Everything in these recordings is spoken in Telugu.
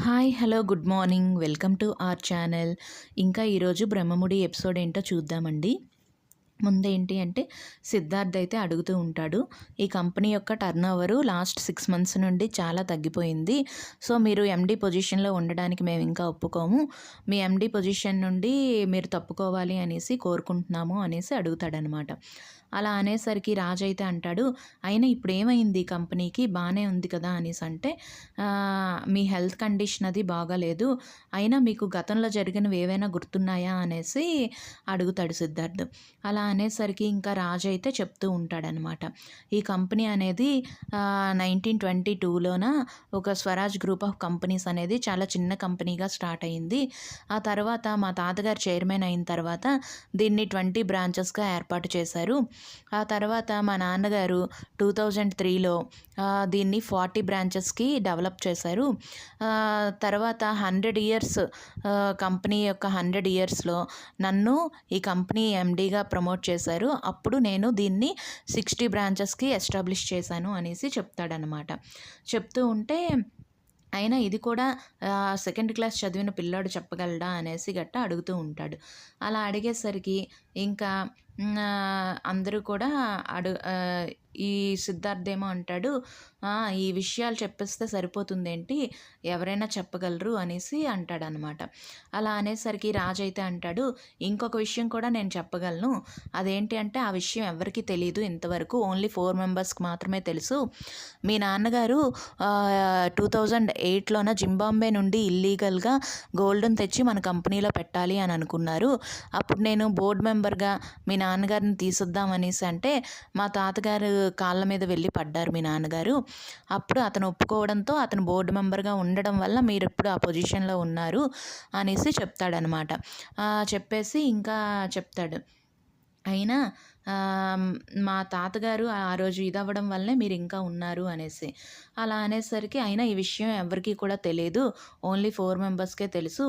Hi hello good morning. Welcome to our channel. ఇంకా ఈరోజు బ్రహ్మముడి ఎపిసోడ్ ఏంటో చూద్దామండి. ముందేంటి అంటే సిద్ధార్థ్ అయితే అడుగుతూ ఉంటాడు ఈ కంపెనీ యొక్క turn over last six months నుండి చాలా తగ్గిపోయింది. సో మీరు ఎండీ పొజిషన్లో ఉండడానికి మేము ఇంకా ఒప్పుకోము. మీ ఎండీ పొజిషన్ నుండి మీరు తప్పుకోవాలి అనేసి కోరుకుంటున్నాము అనేసి అడుగుతాడనమాట. అలా అనేసరికి రాజు అయితే అంటాడు అయినా ఇప్పుడు ఏమైంది కంపెనీకి బాగానే ఉంది కదా అనేసి అంటే మీ హెల్త్ కండిషన్ అది బాగాలేదు. అయినా మీకు గతంలో జరిగినవి ఏవైనా గుర్తున్నాయా? అనేసి అడుగుతాడు సిద్ధార్థ్. అలా అనేసరికి ఇంకా రాజు అయితే చెప్తూ ఉంటాడనమాట. ఈ కంపెనీ అనేది నైన్టీన్ ట్వంటీ టూలోన ఒక స్వరాజ్ గ్రూప్ ఆఫ్ కంపెనీస్ అనేది చాలా చిన్న కంపెనీగా స్టార్ట్ అయింది. ఆ తర్వాత మా తాతగారు చైర్మన్ అయిన తర్వాత దీన్ని ట్వంటీ బ్రాంచెస్గా ఏర్పాటు చేశారు. ఆ తర్వాత మా నాన్నగారు టూ థౌజండ్ త్రీలో దీన్ని ఫార్టీ బ్రాంచెస్కి డెవలప్ చేశారు. తర్వాత హండ్రెడ్ ఇయర్స్ కంపెనీ యొక్క హండ్రెడ్ ఇయర్స్లో నన్ను ఈ కంపెనీ ఎండీగా ప్రమోట్ చేశారు. అప్పుడు నేను దీన్ని సిక్స్టీ బ్రాంచెస్కి ఎస్టాబ్లిష్ చేశాను అనేసి చెప్తాడనమాట చెప్తూ ఉంటే అయినా ఇది కూడా సెకండ్ క్లాస్ చదివిన పిల్లాడు చెప్పగలడా అనేసి గట్ట అడుగుతూ ఉంటాడు. అలా అడిగేసరికి ఇంకా అందరూ కూడా అడు ఈ సిద్ధార్థ్ ఏమో అంటాడు ఈ విషయాలు చెప్పేస్తే సరిపోతుందేంటి? ఎవరైనా చెప్పగలరు అనేసి అంటాడనమాట. అలా అనేసరికి రాజు అయితే అంటాడు ఇంకొక విషయం కూడా నేను చెప్పగలను. అదేంటి అంటే ఆ విషయం ఎవరికీ తెలియదు ఇంతవరకు. ఓన్లీ ఫోర్ మెంబర్స్కి మాత్రమే తెలుసు. మీ నాన్నగారు టూ థౌజండ్ ఎయిట్లోన జింబాంబే నుండి ఇల్లీగల్గా గోల్డ్ని తెచ్చి మన కంపెనీలో పెట్టాలి అని అనుకున్నారు. అప్పుడు నేను బోర్డు మెంబర్గా మీ నాన్నగారిని తీసుద్దాం అనేసి అంటే మా తాతగారు కాళ్ళ మీద వెళ్ళి పడ్డారు మీ నాన్నగారు. అప్పుడు అతను ఒప్పుకోవడంతో అతను బోర్డు మెంబర్గా ఉండడం వల్ల మీరు ఇప్పుడు ఆ పొజిషన్లో ఉన్నారు అనేసి చెప్తాడనమాట. చెప్పేసి ఇంకా చెప్తాడు. అయినా మా తాతగారు ఆ రోజు ఇది అవ్వడం వల్లే మీరు ఇంకా ఉన్నారు అనేసి. అలా అనేసరికి అయినా ఈ విషయం ఎవరికీ కూడా తెలియదు ఓన్లీ ఫోర్ మెంబర్స్కే తెలుసు.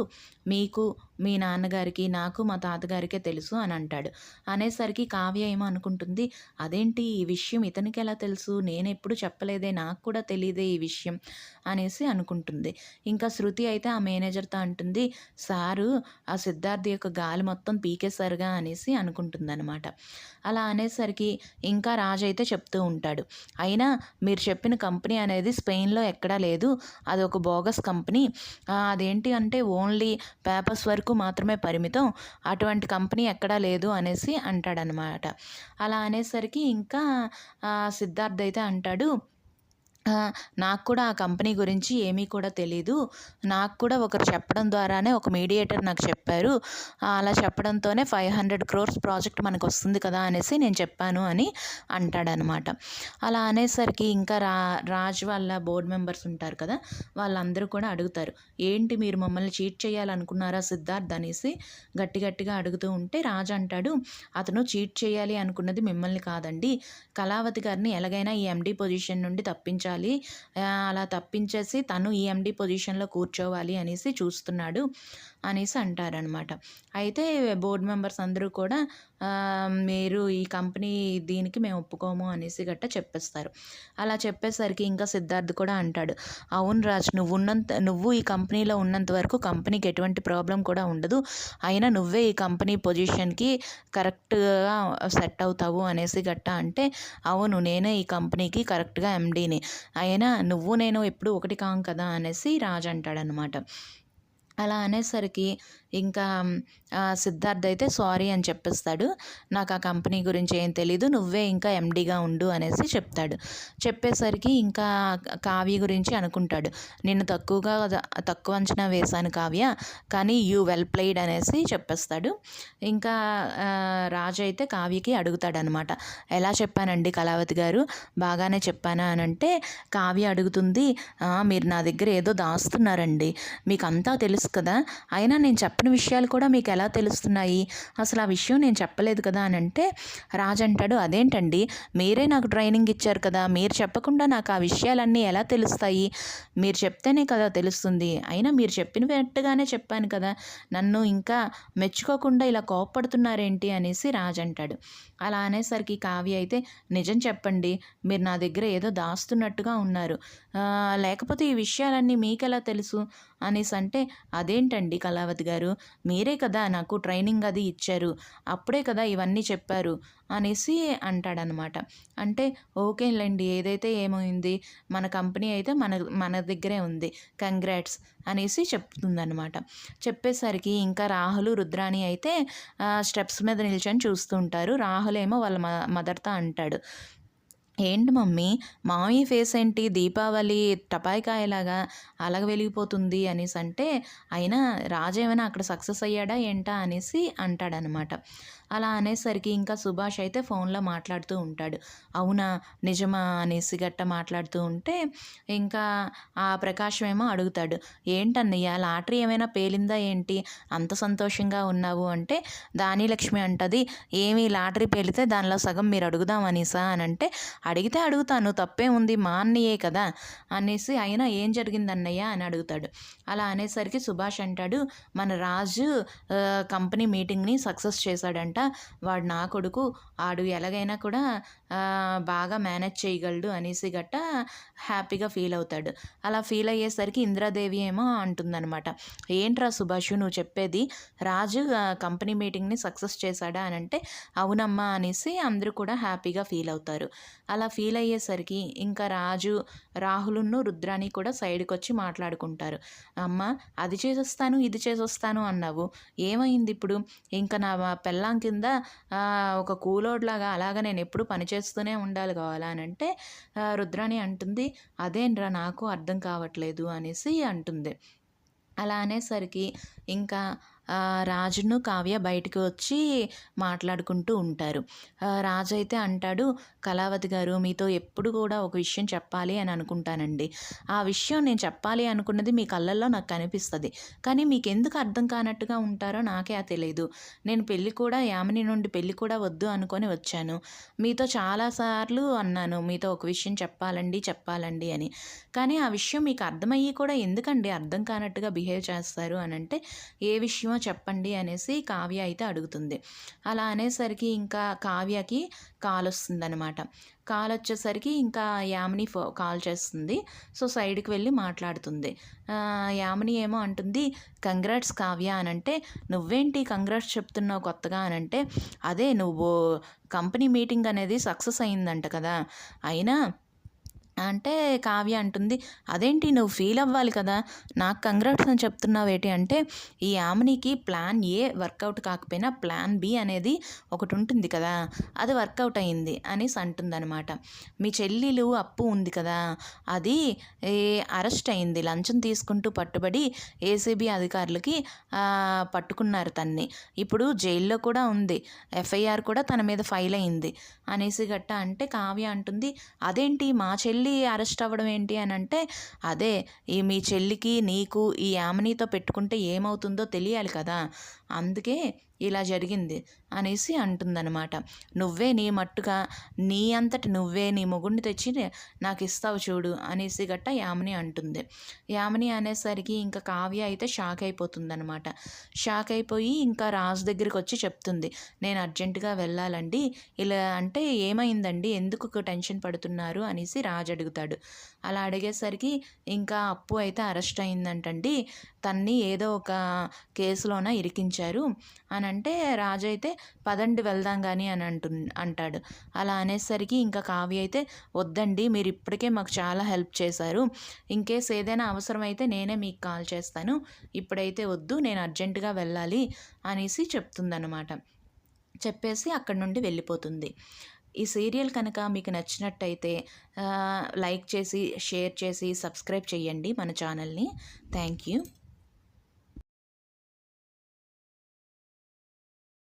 మీకు మీ నాన్నగారికి నాకు మా తాతగారికే తెలుసు అని అంటాడు. అనేసరికి కావ్య ఏమో అనుకుంటుంది అదేంటి ఈ విషయం ఇతనికి ఎలా తెలుసు? నేను ఎప్పుడు చెప్పలేదే నాకు కూడా తెలియదే ఈ విషయం అనేసి అనుకుంటుంది. ఇంకా శృతి అయితే ఆ మేనేజర్తో అంటుంది సారు ఆ సిద్ధార్థ యొక్క గాలి మొత్తం పీకేశారుగా అనేసి అనుకుంటుందన్నమాట. అలా అనేసరికి ఇంకా రాజు అయితే చెప్తూ ఉంటాడు. అయినా మీరు చెప్పిన కంపెనీ అనేది స్పెయిన్లో ఎక్కడా లేదు. అది ఒక బోగస్ కంపెనీ. అదేంటి అంటే ఓన్లీ పేపర్స్ వరకు మాత్రమే పరిమితం. అటువంటి కంపెనీ ఎక్కడా లేదు అనేసి అంటాడనమాట అలా అనేసరికి ఇంకా ఆ, సిద్ధార్థ్ అయితే అంటాడు నాకు కూడా ఆ కంపెనీ గురించి ఏమీ కూడా తెలీదు. నాకు కూడా ఒకరు చెప్పడం ద్వారానే ఒక మీడియేటర్ నాకు చెప్పారు. అలా చెప్పడంతోనే ఫైవ్ హండ్రెడ్ క్రోర్స్ ప్రాజెక్ట్ మనకు వస్తుంది కదా అనేసి నేను చెప్పాను అని అంటాడనమాట. అలా అనేసరికి ఇంకా రా రాజ్ వాళ్ళ బోర్డు మెంబర్స్ ఉంటారు కదా వాళ్ళందరూ కూడా అడుగుతారు. ఏంటి మీరు మమ్మల్ని చీట్ చేయాలనుకున్నారా సిద్ధార్థ్? అనేసి గట్టి గట్టిగా అడుగుతూ ఉంటే రాజ్ అంటాడు అతను చీట్ చేయాలి అనుకున్నది మిమ్మల్ని కాదండి. కళావతి గారిని ఎలాగైనా ఈ ఎండీ పొజిషన్ నుండి తప్పించాలి ఆ, అలా తప్పించేసి తను ఈఎండి పొజిషన్లో కూర్చోవాలి అనేసి చూస్తున్నాడు అనేసి అంటారనమాట అయితే బోర్డు మెంబర్స్ అందరూ కూడా మీరు ఈ కంపెనీ దీనికి మేము ఒప్పుకోము అనేసి గట్ట చెప్పేస్తారు. అలా చెప్పేసరికి ఇంకా సిద్ధార్థ్ కూడా అంటాడు అవును రాజ్ నువ్వు ఉన్నంత నువ్వు ఈ కంపెనీలో ఉన్నంత వరకు కంపెనీకి ఎటువంటి ప్రాబ్లం కూడా ఉండదు. అయినా నువ్వే ఈ కంపెనీ పొజిషన్కి కరెక్ట్గా సెట్ అవుతావు అనేసి గట్ట అంటే అవును నేనే ఈ కంపెనీకి కరెక్ట్గా ఎండీని. అయినా నువ్వు నేను ఎప్పుడు ఒకటి కాం కదా అనేసి రాజ్ అంటాడనమాట. అలా అనేసరికి ఇంకా సిద్ధార్థ సిద్ధార్థ్ అయితే సారీ అని చెప్పేస్తాడు. నాకు ఆ కంపెనీ గురించి ఏం తెలీదు నువ్వే ఇంకా ఎండీగా ఉండు అనేసి చెప్తాడు. చెప్పేసరికి ఇంకా కావ్య గురించి అనుకుంటాడు. నేను తక్కువగా తక్కువ అంచనా వేశాను కావ్య కానీ యూ వెల్ ప్లేడ్ అనేసి చెప్పేస్తాడు. ఇంకా రాజు అయితే కావ్యకి అడుగుతాడనమాట. ఎలా చెప్పానండి కళావతి గారు? బాగానే చెప్పానా అని అంటే కావ్య అడుగుతుంది మీరు నా దగ్గర ఏదో దాస్తున్నారండి. మీకు అంతా తెలుసు కదా. అయినా నేను చెప్ప చెప్పని విషయాలు కూడా మీకు ఎలా తెలుస్తున్నాయి? అసలు ఆ విషయం నేను చెప్పలేదు కదా అని అంటే రాజు అంటాడు అదేంటండి? మీరే నాకు ట్రైనింగ్ ఇచ్చారు కదా మీరు చెప్పకుండా నాకు ఆ విషయాలన్నీ ఎలా తెలుస్తాయి? మీరు చెప్తేనే కదా తెలుస్తుంది. అయినా మీరు చెప్పినట్టుగానే చెప్పాను కదా నన్ను ఇంకా మెచ్చుకోకుండా ఇలా కోప్పడుతున్నారేంటి? అనేసి రాజ్ అంటాడు. అలా అనేసరికి కావ్య అయితే నిజం చెప్పండి మీరు నా దగ్గర ఏదో దాస్తున్నట్టుగా ఉన్నారు. లేకపోతే ఈ విషయాలన్నీ మీకెలా తెలుసు? అనేసి అంటే అదేంటండి కళావతి గారు? మీరే కదా నాకు ట్రైనింగ్ అది ఇచ్చారు. అప్పుడే కదా ఇవన్నీ చెప్పారు. అనేసి అంటాడనమాట. అంటే ఓకేలేండి ఏదైతే ఏమైంది? మన కంపెనీ అయితే మన మన దగ్గరే ఉంది. కంగ్రాట్స్. అనేసి చెప్తుందనమాట. చెప్పేసరికి ఇంకా రాహులు రుద్రాణి అయితే స్టెప్స్ మీద నిల్చొని చూస్తుంటారు. రాహులేమో వాళ్ళ మ వాళ్ళ మదర్తో అంటాడు. ఏంటి మమ్మీ? మామయ్య ఫేస్ ఏంటి? దీపావళి టపాయికాయలాగా అలాగ వెలిగిపోతుంది అనేసి అంటే అయినా రాజు ఏమైనా అక్కడ సక్సెస్ అయ్యాడా ఏంటా అనేసి అంటాడనమాట. అలా అనేసరికి ఇంకా సుభాష్ అయితే ఫోన్లో మాట్లాడుతూ ఉంటాడు. అవునా? నిజమా? అనేసి గట్ట మాట్లాడుతూ ఉంటే ఇంకా ఆ ప్రకాశం ఏమో అడుగుతాడు. ఏంటన్నయ్య లాటరీ ఏమైనా పేలిందా ఏంటి? అంత సంతోషంగా ఉన్నావు అంటే దానిలక్ష్మి అంటది. ఏమి లాటరీ పేలితే దానిలో సగం మీరు అడుగుదాం అనేసా అని అంటే అడిగితే అడుగుతాను తప్పే ఉంది మా అన్నయ్యే కదా అనేసి అయినా ఏం జరిగింది అన్నయ్య అని అడుగుతాడు. అలా అనేసరికి సుభాష్ అంటాడు మన రాజు కంపెనీ మీటింగ్ని సక్సెస్ చేశాడంట వాడు నా కొడుకు ఆడు ఎలాగైనా కూడా బాగా మేనేజ్ చేయగలడు అనేసి గట్ట హ్యాపీగా ఫీల్ అవుతాడు. అలా ఫీల్ అయ్యేసరికి ఇంద్రాదేవి ఏమో అంటుందన్నమాట ఏంట్రా సుభాష్ నువ్వు చెప్పేది రాజు కంపెనీ మీటింగ్ని సక్సెస్ చేశాడా? అని అంటే అవునమ్మా అనేసి అందరూ కూడా హ్యాపీగా ఫీల్ అవుతారు. అలా ఫీల్ అయ్యేసరికి ఇంకా రాజు రాహులును రుద్రాని కూడా సైడ్కి వచ్చి మాట్లాడుకుంటారు. అమ్మ అది చేసొస్తాను ఇది చేసొస్తాను అన్నావు. ఏమైంది ఇప్పుడు ఇంకా నా పెళ్ళాం కింద ఒక కూలోడ్లాగా అలాగా నేను ఎప్పుడు పనిచేస్తూనే ఉండాలి కావాలనంటే అని అంటే రుద్రాణి అంటుంది అదేంట్రా నాకు అర్థం కావట్లేదు అనేసి అంటుంది. అలా అనేసరికి ఇంకా రాజును కావ్య బయటకు వచ్చి మాట్లాడుకుంటూ ఉంటారు. రాజు అయితే అంటాడు కళావతి గారు మీతో ఎప్పుడు కూడా ఒక విషయం చెప్పాలి అని అనుకుంటానండి. ఆ విషయం నేను చెప్పాలి అనుకున్నది మీ కళ్ళల్లో నాకు కనిపిస్తుంది. కానీ మీకు ఎందుకు అర్థం కానట్టుగా ఉంటారో నాకే తెలియదు నేను పెళ్ళి కూడా యామిని నుండి పెళ్ళి కూడా వద్దు అనుకొని వచ్చాను. మీతో చాలాసార్లు అన్నాను మీతో ఒక విషయం చెప్పాలండి చెప్పాలండి అని. కానీ ఆ విషయం మీకు అర్థమయ్యి కూడా ఎందుకండి అర్థం కానట్టుగా బిహేవ్ చేస్తారు అని అంటే ఏ విషయం ఏమో చెప్పండి అనేసి కావ్య అయితే అడుగుతుంది. అలా అనేసరికి ఇంకా కావ్యకి కాల్ వస్తుందనమాట కాల్ వచ్చేసరికి ఇంకా యామిని ఫో కాల్ చేస్తుంది. సో సైడ్కి వెళ్ళి మాట్లాడుతుంది. యామిని ఏమో అంటుంది కంగ్రాట్స్ కావ్య అని అంటే నువ్వేంటి కంగ్రాట్స్ చెప్తున్నావు కొత్తగా అని అంటే అదే నువ్వు కంపెనీ మీటింగ్ అనేది సక్సెస్ అయిందంట కదా. అయినా అంటే కావ్య అంటుంది అదేంటి నువ్వు ఫీల్ అవ్వాలి కదా? నాకు కంగ్రాట్స్ అని చెప్తున్నావేటి అంటే ఈ ఆమెనికి ప్లాన్ ఏ వర్కౌట్ కాకపోయినా ప్లాన్ బి అనేది ఒకటి ఉంటుంది కదా? అది వర్కౌట్ అయింది అనేసి అంటుందనమాట మీ చెల్లెలు అప్పు ఉంది కదా? అది అరెస్ట్ అయింది. లంచం తీసుకుంటూ పట్టుబడి ఏసీబీ అధికారులకి పట్టుకున్నారు తన్ని. ఇప్పుడు జైల్లో కూడా ఉంది. ఎఫ్ఐఆర్ కూడా తన మీద ఫైల్ అయింది అనేసి గట్ట అంటే కావ్య అంటుంది అదేంటి? మా చెల్లి మళ్ళీ అరెస్ట్ అవ్వడం ఏంటి అని అంటే అదే ఈ మీ చెల్లికి నీకు ఈ యామినీతో పెట్టుకుంటే ఏమవుతుందో తెలియాలి కదా. అందుకే ఇలా జరిగింది అనేసి అంటుందన్నమాట. నువ్వే నీ మట్టుగా నీ అంతటి నువ్వే నీ మొగుడిని తెచ్చి నాకు ఇస్తావు చూడు అనేసి గట్ట యామిని అంటుంది. యామిని అనేసరికి ఇంకా కావ్య అయితే షాక్ అయిపోతుందనమాట షాక్ అయిపోయి ఇంకా రాజు దగ్గరికి వచ్చి చెప్తుంది నేను అర్జెంటుగా వెళ్ళాలండి. ఇలా అంటే ఏమైందండి? ఎందుకు టెన్షన్ పడుతున్నారు? అనేసి రాజు అడుగుతాడు. అలా అడిగేసరికి ఇంకా అప్పు అయితే అరెస్ట్ అయిందంటండి. తన్ని ఏదో ఒక కేసులోన ఇరికించారు. అని అంటే రాజు అయితే పదండి వెళ్దాం కానీ అని అంటు అంటాడు. అలా అనేసరికి ఇంకా కావ్య అయితే వద్దండి మీరు ఇప్పటికే మాకు చాలా హెల్ప్ చేశారు. ఇన్కేస్ ఏదైనా అవసరమైతే నేనే మీకు కాల్ చేస్తాను. ఇప్పుడైతే వద్దు నేను అర్జెంటుగా వెళ్ళాలి అనేసి చెప్తుందన్నమాట. చెప్పేసి అక్కడి నుండి వెళ్ళిపోతుంది. ఈ సీరియల్ కనుక మీకు నచ్చినట్టయితే లైక్ చేసి షేర్ చేసి సబ్స్క్రైబ్ చేయండి మన ఛానల్ని. Thank you.